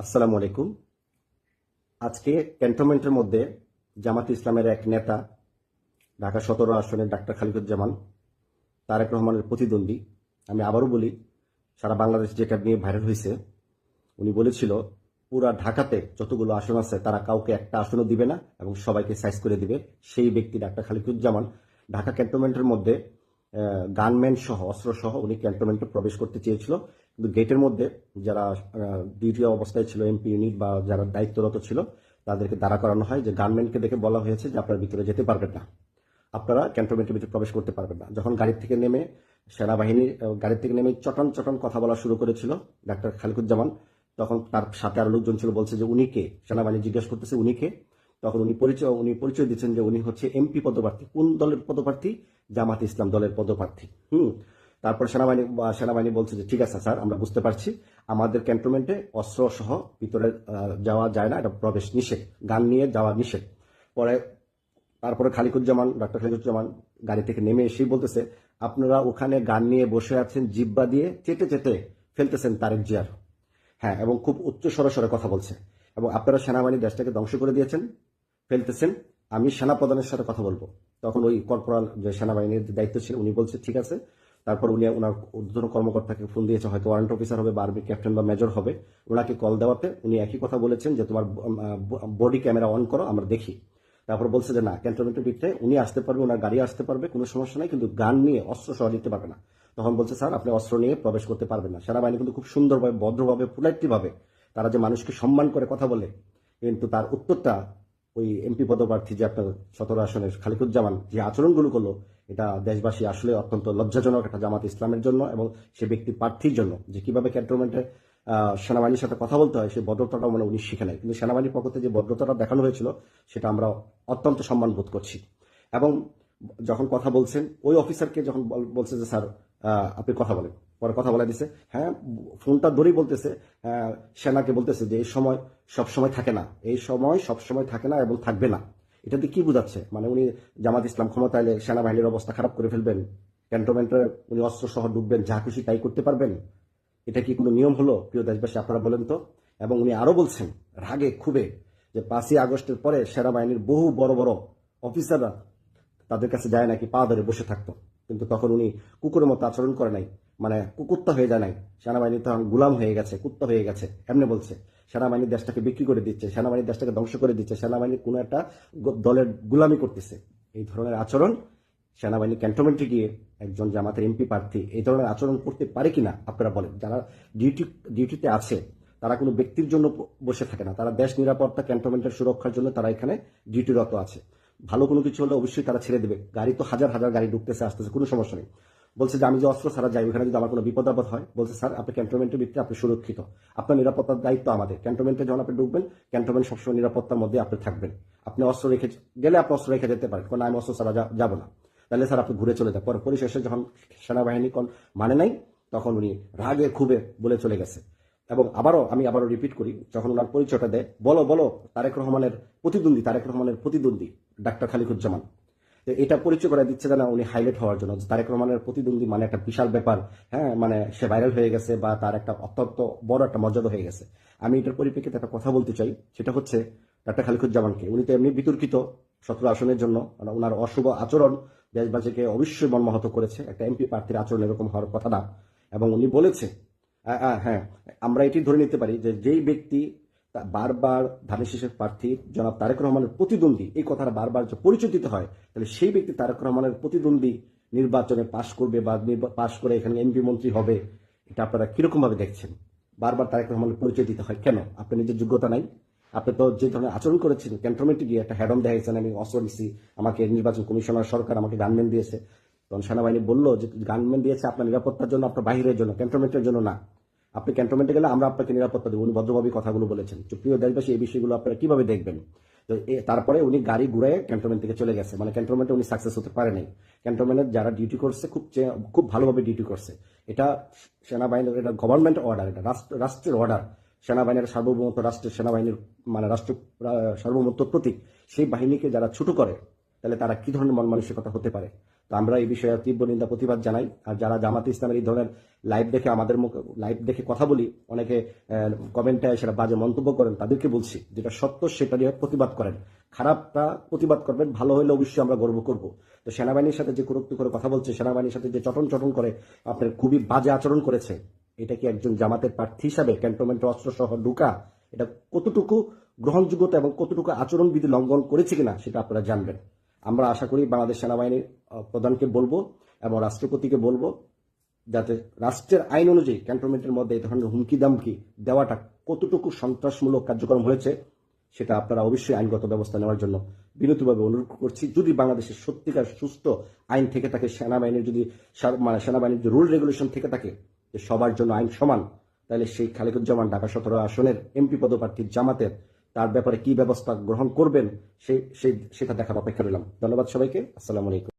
আসসালামু আলাইকুম। আজকে ক্যান্টনমেন্টের মধ্যে জামাত ইসলামের এক নেতা, ঢাকা সতেরো আসনের ডাক্তার খালিদুজ্জামান তারেক রহমানের প্রতিদ্বন্দ্বী। আমি আবারও বলি, সারা বাংলাদেশ যেটা নিয়ে ভাইরাল হয়েছে, উনি বলেছিল, পুরা ঢাকাতে যতগুলো আসন আছে, তারা কাউকে একটা আসনও দিবে না এবং সবাইকে সাইজ করে দিবে। সেই ব্যক্তি ডাক্তার খালিদুজ্জামান ঢাকা ক্যান্টনমেন্টের মধ্যে গানম্যান সহ অস্ত্র সহ উনি ক্যান্টনমেন্টে প্রবেশ করতে চেয়েছিল। কিন্তু গেটের মধ্যে যারা ডিউটি অবস্থায় ছিল এমপি ইউনিট বা যারা দায়িত্বরত ছিল তাদেরকে দাঁড়া করানো হয় যে গার্মেন্টকে দেখে বলা হয়েছে যে আপনারা ভিতরে যেতে পারবেন না। আপনারা ক্যান্টনমেন্টের ভিতরে প্রবেশ করতে পারবেন না। যখন গাড়ি থেকে নেমে সেনাবাহিনী আহ, গাড়ি থেকে নেমে চটান চটান কথা বলা শুরু করেছিল ডাক্তার খালিকুজ্জামান তখন তার সাথে আরও লোকজন ছিল বলছে যে উনিকে সেনাবাহিনী জিজ্ঞেস করতেছে উনিকে তখন উনি পরিচয় উনি পরিচয় দিচ্ছেন যে উনি হচ্ছে এমপি পদপ্রার্থী। কোন দলের পদপ্রার্থী? জামাত ইসলাম দলের পদপ্রার্থী। হুম? তারপর সেনাবাহিনী সেনাবাহিনী বলছে যে, ঠিক আছে স্যার, আমরা বুঝতে পারছি। আমাদের ক্যান্টনমেন্টে অস্ত্র সহ ভিতরে যাওয়া যায় না। এটা প্রবেশ নিষেধ। গান নিয়ে যাওয়া নিষেধ। পরে তারপরে খালিকুজ্জামান ডক্টর খালিকুজ্জামান গাড়ি থেকে নেমে এসেই বলতেছে, আপনারা ওখানে গান নিয়ে বসে আছেন, জিব্বা দিয়ে চেটে চেটে ফেলতেছেন তারেক জিয়ার। হ্যাঁ এবং খুব উচ্চ স্বরে কথা বলছে। এবং আপনারা সেনাবাহিনী দেশটাকে ধ্বংস করে দিয়েছেন, ফেলতেছেন, আমি সেনা প্রধানের সাথে কথা বলব। তখন ওই কর্পোরাল যে সেনাবাহিনীর দায়িত্ব ছিল উনি বলছে, ঠিক আছে তারপর উনি ওনার ঊর্ধ্বতন কর্মকর্তাকে ফোন দিয়েছে, হয়তো ওয়ারেন্ট অফিসার হবে বা আর্মি ক্যাপ্টেন বা মেজর হবে। ওনাকে কল দেওয়াতে উনি একই কথা বলেছেন যে, তোমার বডি ক্যামেরা অন করো, আমরা দেখি। তারপর বলছে যে, না, ক্যান্টনমেন্টের ভিতরে উনি আসতে পারবে ওনার গাড়ি আসতে পারবে, কোনো সমস্যা নাই, কিন্তু গান নিয়ে অস্ত্র সহ দিতে পারবে না। তখন বলছে, স্যার, আপনি অস্ত্র নিয়ে প্রবেশ করতে পারবেন না। সেনাবাহিনী কিন্তু খুব সুন্দরভাবে, ভদ্রভাবে, পোলাইটলিভাবে তারা যে মানুষকে সম্মান করে কথা বলে, কিন্তু তার উত্তরটা ওই এমপি পদপ্রার্থী যে আপনার সতেরো আসনের খালিকুজ্জামান যে আচরণগুলো করল, এটা দেশবাসী আসলে অত্যন্ত লজ্জাজনক একটা জামাত ইসলামের জন্য এবং সে ব্যক্তি প্রার্থীর জন্য। যে কীভাবে ক্যান্টনমেন্টে সেনাবাহিনীর সাথে কথা বলতে হয় সেই ভদ্রতাটা মানে উনি শিখে নেয়। কিন্তু সেনাবাহিনীর পক্ষ থেকে যে ভদ্রতাটা দেখানো হয়েছিল, সেটা আমরা অত্যন্ত সম্মান বোধ করছি। এবং যখন কথা বলছেন, ওই অফিসারকে যখন বল- বলছে যে, স্যার আপনি কথা বলেন। পরে কথা বলে দিছে। হ্যাঁ ফোনটা ধরেই বলতেছে আহ, সেনাকে বলতেছে যে এই সময় সব সময় থাকে না। এই সময় সব সময় থাকে না এবং থাকবে না। এটাতে কি বোঝাচ্ছে? মানে উনি জামাত ইসলাম ক্ষমতা এলে সেনাবাহিনীর অবস্থা খারাপ করে ফেলবেন? ক্যান্টনমেন্টে উনি অস্ত্র সহ ডুববেন যা খুশি তাই করতে পারবেন? এটা কি কোনো নিয়ম হলো? প্রিয় দেশবাসী আপনারা বলেন তো। এবং উনি আরও বলছেন রাগে খুবে যে পাঁচই আগস্টের পরে সেনাবাহিনীর বহু বড় বড় অফিসাররা তাদের কাছে যায় নাকি পা ধরে বসে থাকতো। কিন্তু তখন উনি কুকুরের মতো আচরণ করে নাই। মানে কুকুত্তা হয়ে যায় নাই। সেনাবাহিনী তখন গুলাম হয়ে গেছে, কুত্তা হয়ে গেছে এমনি বলছে? সেনাবাহিনী দেশটাকে বিক্রি করে দিচ্ছে, সেনাবাহিনী দেশটাকে ধ্বংস করে দিচ্ছে, সেনাবাহিনী কোনো একটা দলের গুলামি করতেছে। এই ধরনের আচরণ সেনাবাহিনী ক্যান্টনমেন্টে গিয়ে একজন জামাতের এমপি প্রার্থী এই ধরনের আচরণ করতে পারে কিনা আপনারা বলেন? যারা ডিউটি, ডিউটিতে আছে, তারা কোনো ব্যক্তির জন্য বসে থাকে না। তারা দেশ নিরাপত্তা ক্যান্টনমেন্টের সুরক্ষার জন্য তারা এখানে ডিউটিরত আছে। ভালো কোনো কিছু হলে অবশ্যই তারা ছেড়ে দেবে। গাড়ি তো হাজার হাজার গাড়ি ঢুকতেছে, আসতেছে, কোনো সমস্যা নেই। বলছে যে আমি যে অস্ত্র ছাড়া যাই ওখানে যদি আমার কোনো বিপদ আপদ হয়, বলছে, স্যার, আপনি ক্যান্টনমেন্টের ভিতরে আপনি সুরক্ষিত। আপনার নিরাপত্তার দায়িত্ব আমাদের। ক্যান্টনমেন্টে যখন আপনি ঢুকবেন, ক্যান্টনমেন্ট সবসময় নিরাপত্তার মধ্যে আপনি থাকবেন। আপনি অস্ত্র রেখে গেলে আপনি অস্ত্র রেখে যেতে পারেন। কারণ আমি অস্ত্র ছাড়া যাব না। তাহলে, স্যার, আপনি ঘুরে চলে যান। পরে পরিশেষে যখন সেনাবাহিনী কোন মানে নাই, তখন উনি রাগে খুবে বলে চলে গেছে। এবং আবারও, আমি আবারও রিপিট করি, যখন ওনার পরিচয়টা দেয়, বলো বলো, তারেক রহমানের প্রতিদ্বন্দ্বী, তারেক রহমানের প্রতিদ্বন্দ্বী, ডাক্তার খালিকুজ্জামান। তো এটা পরিচয় করে দিচ্ছে যে না, উনি হাইলাইট হওয়ার জন্য। তারেক রহমানের প্রতিদ্বন্দ্বী মানে একটা বিশাল ব্যাপার হ্যাঁ মানে সে ভাইরাল হয়ে গেছে বা তার একটা অত্যন্ত বড় একটা মর্যাদা হয়ে গেছে। আমি এটার পরিপ্রেক্ষিতে একটা কথা বলতে চাই, সেটা হচ্ছে ডাক্তার খালিকুজ্জামানকে। উনি তো এমনি বিতর্কিত সতেরো আসনের জন্য মানে ওনার অশুভ আচরণ দেশবাসীকে অবশ্যই মর্মাহত করেছে। একটা এমপি প্রার্থীর আচরণ এরকম হওয়ার কথা না। এবং উনি বলেছে হ্যাঁ আমরা এটি ধরে নিতে পারি যে যেই ব্যক্তি বারবার ধানের শীষের প্রার্থী জনাব তারেক রহমানের প্রতিদ্বন্দ্বী, এই কথাটা বারবার যে পরিচয় দিতে হয়, তাহলে সেই ব্যক্তি তারেক রহমানের প্রতিদ্বন্দ্বী নির্বাচনে পাশ করবে বা পাশ করে এখানে এমপি মন্ত্রী হবে, এটা আপনারা কীরকম ভাবে দেখছেন? বারবার তারেক রহমানের পরিচয় দিতে হয় কেন? আপনার নিজের যোগ্যতা নাই। আপনি তো যে ধরনের আচরণ করেছেন ক্যান্টনমেন্টে গিয়ে একটা হ্যাডম দেখাইছেন, আমি অস্ত্র আমাকে নির্বাচন কমিশনার সরকার আমাকে গানম্যান দিয়েছে। তখন সেনাবাহিনী বলল যে গানম্যান দিয়েছে আপনার নিরাপত্তার জন্য, আপনার বাহিরের জন্য ক্যান্টনমেন্টের জন্য না। আপনি ক্যান্টনমেন্টে গেলে আমরা আপনাকে নিরাপত্তা দেবো। উনি ভদ্রভাবে কথাগুলো বলেছেন। প্রিয় দেশবাসী, এই বিষয়গুলো আপনারা কীভাবে দেখবেন? তো তারপরে উনি গাড়ি ঘুরায় ক্যান্টনমেন্ট থেকে চলে গেছে। মানে ক্যান্টনমেন্টে উনি সাকসেস হতে পারে নাই ক্যান্টনমেন্টের যারা ডিউটি করছে, খুব খুব ভালোভাবে ডিউটি করছে। এটা সেনাবাহিনীর এটা গভর্নমেন্ট অর্ডার এটা রাষ্ট্র- রাষ্ট্রের অর্ডার সেনাবাহিনীর সার্বভৌমত্ব, রাষ্ট্রের সেনাবাহিনীর মানে রাষ্ট্র সার্বভৌমত্ব প্রতীক। সেই বাহিনীকে যারা ছোট করে, তাহলে তারা কি ধরনের মন মানসিকতা হতে পারে? তো আমরা এই বিষয়ে তীব্র নিন্দা, প্রতিবাদ জানাই। আর যারা জামাত ইসলামের এই ধরনের লাইভ দেখে আমাদের মুখ লাইভ দেখে কথা বলি, অনেকে কমেন্টে সেটা বাজে মন্তব্য করেন, তাদেরকে বলছি, যেটা সত্য সেটা নিয়ে প্রতিবাদ করেন। খারাপটা প্রতিবাদ করবেন, ভালো হলে অবশ্যই আমরা গর্ব করব। তো সেনাবাহিনীর সাথে যে কুরুক্তি করে কথা বলছে, সেনাবাহিনীর সাথে যে চটন চটন করে আপনার খুবই বাজে আচরণ করেছে, এটা কি একজন জামাতের প্রার্থী হিসাবে ক্যান্টনমেন্টে অস্ত্র সহ ঢুকা, এটা কতটুকু গ্রহণযোগ্যতা এবং কতটুকু আচরণবিধি লঙ্ঘন করেছে কিনা, সেটা আপনারা জানবেন। আমরা আশা করি বাংলাদেশ সেনাবাহিনীর প্রধানকে বলব এবং রাষ্ট্রপতিকে বলব যাতে রাষ্ট্রের আইন অনুযায়ী ক্যান্টনমেন্টের মধ্যে এই ধরনের হুমকি দামকি দেওয়াটা কতটুকু সন্ত্রাসমূলক কার্যক্রম হয়েছে, সেটা আপনারা অবশ্যই আইনগত ব্যবস্থা নেওয়ার জন্য বিনতিভাবে অনুরোধ করছি। যদি বাংলাদেশের সত্যিকার সুস্থ আইন থেকে থাকে, সেনাবাহিনীর যদি মানে সেনাবাহিনীর যে রুল রেগুলেশন থেকে থাকে, যে সবার জন্য আইন সমান, তাহলে সেই খালেকুজ্জামান ঢাকা সতেরো আসনের এমপি পদপ্রার্থী জামাতের তার ব্যাপারে কি ব্যবস্থা গ্রহণ করবেন সেই সেটা দেখার অপেক্ষা রইলাম। ধন্যবাদ সবাইকে। আসসালামু আলাইকুম।